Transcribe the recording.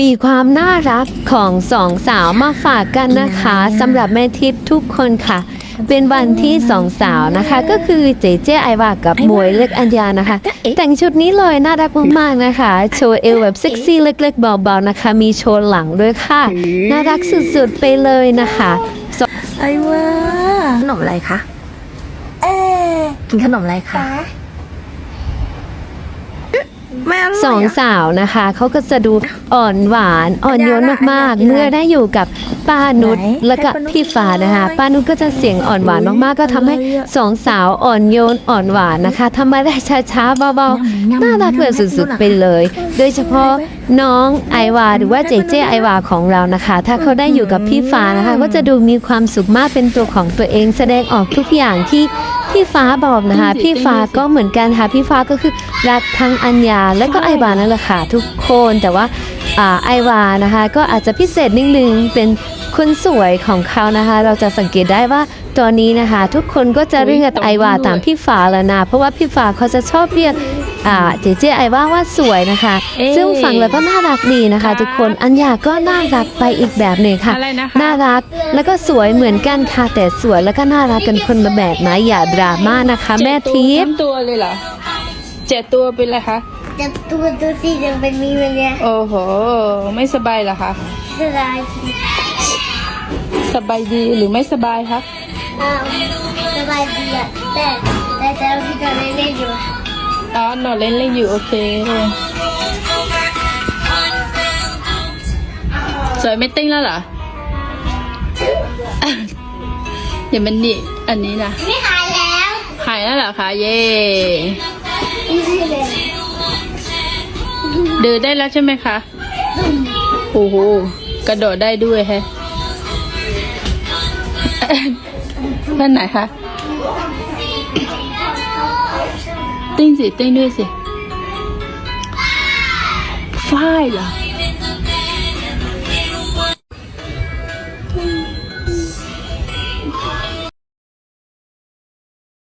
มีความน่ารักของสองสาวมาฝากกันนะคะสำหรับแม่ทิพย์ทุกคนค่ะ เป็นวันที่สองสาวนะคะ ก็คือเจเจไอวากับหมวยเล็กอัญญานะคะ แต่งชุดนี้เลยน่ารักมากๆนะคะ โชว์เอวแบบเซ็กซี่เล็กๆเบาๆนะคะ มีโชว์หลังด้วยค่ะ น่ารักสุดๆไปเลยนะคะไอ้ว่าขนมอะไรคะเออกินขนมอะไรคะ ไม่อร่อยสองอะสาวนะคะเขาก็จะดูอ่อนหวานอ่อนโยนมากๆ เมื่อได้อยู่กับป้านุชไหนแล้วก็ให้ป้านุชพี่ฟ้านะคะหน่อยป้านุชก็จะเสียงอ่อนหวานมากๆ ก็ทำให้อร่อยอะสองสาวอ่อนโยนอ่อนหวานนะคะทำมาได้ช้าๆเบายำๆน่ารักแบบยำสุดๆไปเลย โดยเฉพาะน้องไอวาหรือว่าเจเจไอวาของเรานะคะ ถ้าเขาได้อยู่กับพี่ฟ้านะคะ ก็จะดูมีความสุขมากเป็นตัวของตัวเองแสดงออกทุกอย่างที่ พี่ฟ้าบอกนะคะ พี่ฟ้าก็เหมือนกันค่ะพี่ฟ้าก็คือรักทั้งอัญญาและก็ไอวานั่นแหละค่ะทุกคนแต่ว่าอ่าไอวานะคะ ก็อาจจะพิเศษนิดนึงเป็นคนสวยของเขานะคะ เราจะสังเกตได้ว่าตอนนี้นะคะ ทุกคนก็จะเรียกไอวาตามพี่ฟ้าแล้วนะเพราะว่าพี่ฟ้าเขาจะชอบเรียก อ่าเจเจไอวาว่าสวยนะคะเอ๊ะซึ่งฟังแล้วก็น่ารักดีนะคะ ทุกคนอัญญาก็น่ารักไปอีกแบบหนึ่งค่ะอะไรนะคะน่ารักแล้วก็สวยเหมือนกันค่ะแต่สวยแล้วก็น่ารักกันคนละแบบนะอย่าดราม่านะคะ แม่ทิพย์ทั้งตัวเลยเหรอเจ็ดตัวเป็นไรคะจะตัวตัวสีจะเป็นมีมันเนี่ยโอ้โห ไม่สบายเหรอคะสบายสบายดีหรือไม่สบายคะอ่าสบายดีอะแต่แต่แต่เราที่ตอนเล่นๆอยู่ อ๋อนอนเล่นเล่นอยู่โอเคสวยไม่ติ้งแล้วเหรออย่ามันนี่อันนี้นะไม่หายแล้วหายแล้วเหรอคะเย่ไม่ใช่เลยเดินได้แล้วใช่ไหมคะโอ้โหกระโดดได้ด้วยแฮะท่านไหนคะ Tên gì? 快了